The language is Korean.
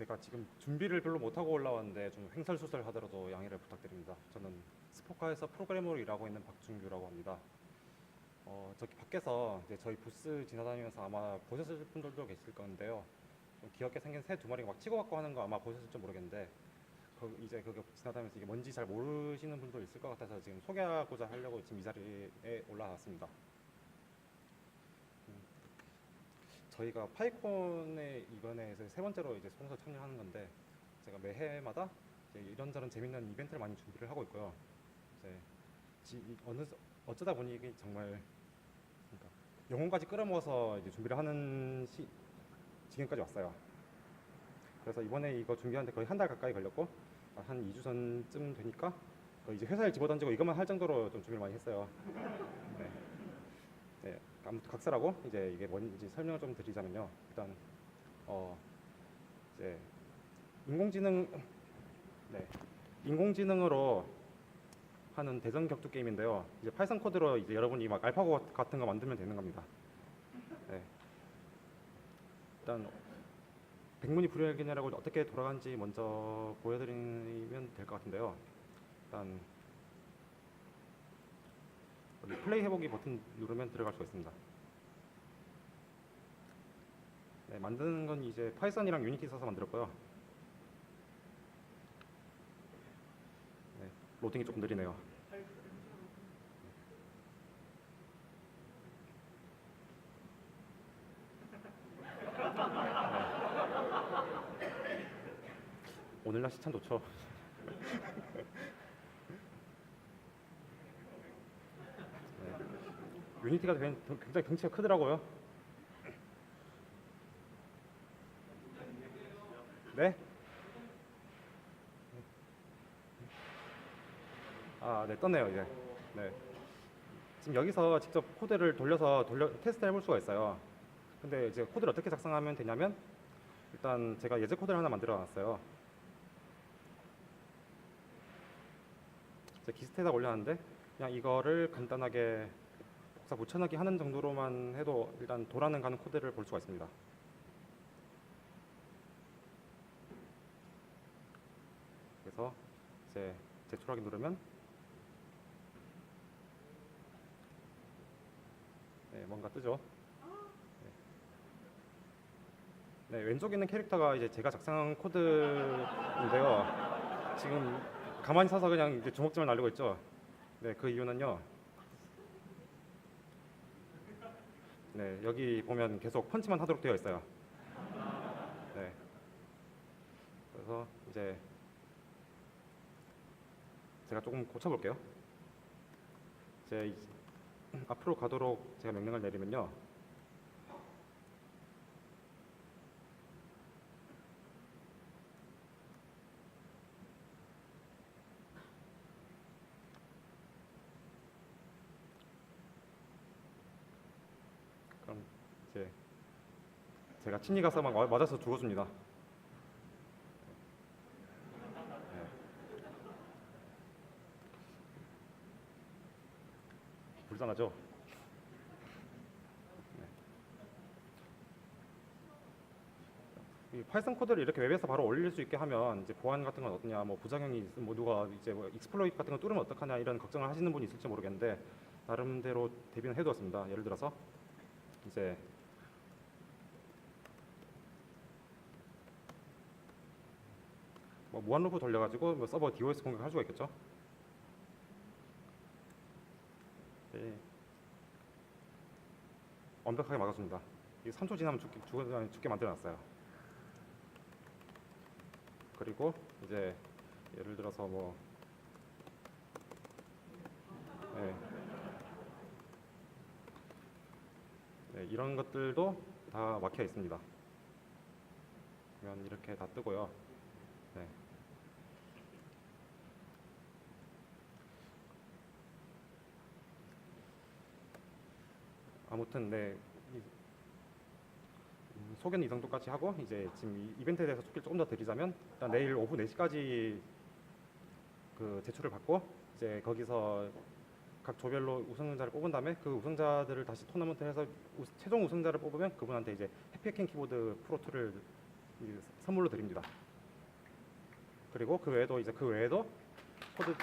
제가 지금 준비를 별로 못하고 올라왔는데 좀 횡설수설 하더라도 양해를 부탁드립니다. 저는 스포카에서 프로그래머로 일하고 있는 박준규라고 합니다. 어, 저기 밖에서 이제 저희 부스 지나다니면서 아마 보셨을 분들도 계실 건데요. 좀 귀엽게 생긴 새 두 마리가 막 치고받고 하는 거 아마 보셨을지 모르겠는데 그 이제 그거 지나다니면서 이게 뭔지 잘 모르시는 분도 있을 것 같아서 지금 소개하고자 하려고 지금 이 자리에 올라왔습니다. 음, 저희가 파이콘에 이번에 세 번째로 이제 스폰서 참여하는 건데 제가 매해마다 이제 이런저런 재밌는 이벤트를 많이 준비를 하고 있고요. 이제 어느 서- 어쩌다 보니 정말 그러니까 영혼까지 끌어모아서 이제 준비를 하는 시, 지경까지 왔어요. 그래서 이번에 이거 준비하는데 거의 한 달 가까이 걸렸고 아, 한 2주 전쯤 되니까 이제 회사에 집어던지고 이것만 할 정도로 좀 준비를 많이 했어요. 네. 각서라고 이제 이게 뭔지 설명을 좀 드리자면요. 일단 어 이제 인공지능 네 인공지능으로 하는 대전 격투 게임인데요. 이제 파이썬 코드로 이제 여러분이 막 알파고 같은 거 만들면 되는 겁니다. 네. 일단 백문이 불여일견이라고 어떻게 돌아가는지 먼저 보여드리면 될 것 같은데요. 일단 여기 플레이 해보기 버튼 누르면 들어갈 수가 있습니다. 네, 만드는 건 이제 파이썬이랑 유니티 써서 만들었고요. 네, 로딩이 조금 느리네요. 오늘 날씨 참 좋죠. 유니티가 굉- 굉장히 덩치가 크더라고요. 네? 아, 네, 떴네요, 이제. 네. 지금 여기서 직접 코드를 돌려서 돌려 테스트 해볼 수가 있어요. 근데 이제 코드를 어떻게 작성하면 되냐면 일단 제가 예제 코드를 하나 만들어 놨어요. 기스트에다 올려놨는데 그냥 이거를 간단하게 복사 붙여넣기 하는 정도로만 해도 일단 돌아는 가는 코드를 볼 수가 있습니다. 그래서 이제 제출하기 누르면 네, 뭔가 뜨죠. 네. 네, 왼쪽에 있는 캐릭터가 이제 제가 작성한 코드인데요. 지금 가만히 서서 그냥 이제 주먹질만 날리고 있죠. 네, 그 이유는요. 네, 여기 보면 계속 펀치만 하도록 되어 있어요. 네. 그래서 이제 제가 조금 고쳐볼게요. 이제 이- 앞으로 가도록 제가 명령을 내리면요. 그럼 이제 제가 친히 가서 막 맞아서 죽어줍니다. 네. 불쌍하죠? 네. 이 파이썬 코드를 이렇게 웹에서 바로 올릴 수 있게 하면 이제 보안 같은 건 어떠냐, 뭐 부작용이 뭐 누가 이제 뭐 익스플로이트 같은 거 뚫으면 어떡하냐 이런 걱정을 하시는 분이 있을지 모르겠는데 나름대로 대비는 해두었습니다. 예를 들어서 이제 뭐 무한 루프 돌려가지고 뭐 서버 DOS 공격할 수가 있겠죠. 네. 완벽하게 막아줍니다. 이 3초 지나면 죽게, 죽, 죽게 만들어놨어요. 그리고 이제 예를 들어서 뭐 네. 네, 이런 것들도 다 막혀 있습니다. 그러면 이렇게 다 뜨고요. 네. 아무튼 네 이- 음, 소견 이 정도까지 하고 이제 지금 이 이벤트에 대해서 소개를 조금 더 드리자면 일단 내일 오후 4시까지 그 제출을 받고 이제 거기서 각 조별로 우승자를 뽑은 다음에 그 우승자들을 다시 토너먼트 해서 우- 최종 우승자를 뽑으면 그분한테 이제 해피해킹 키보드 프로2를 이 선물로 드립니다. 그리고 그 외에도 이제 그 외에도 코드 어,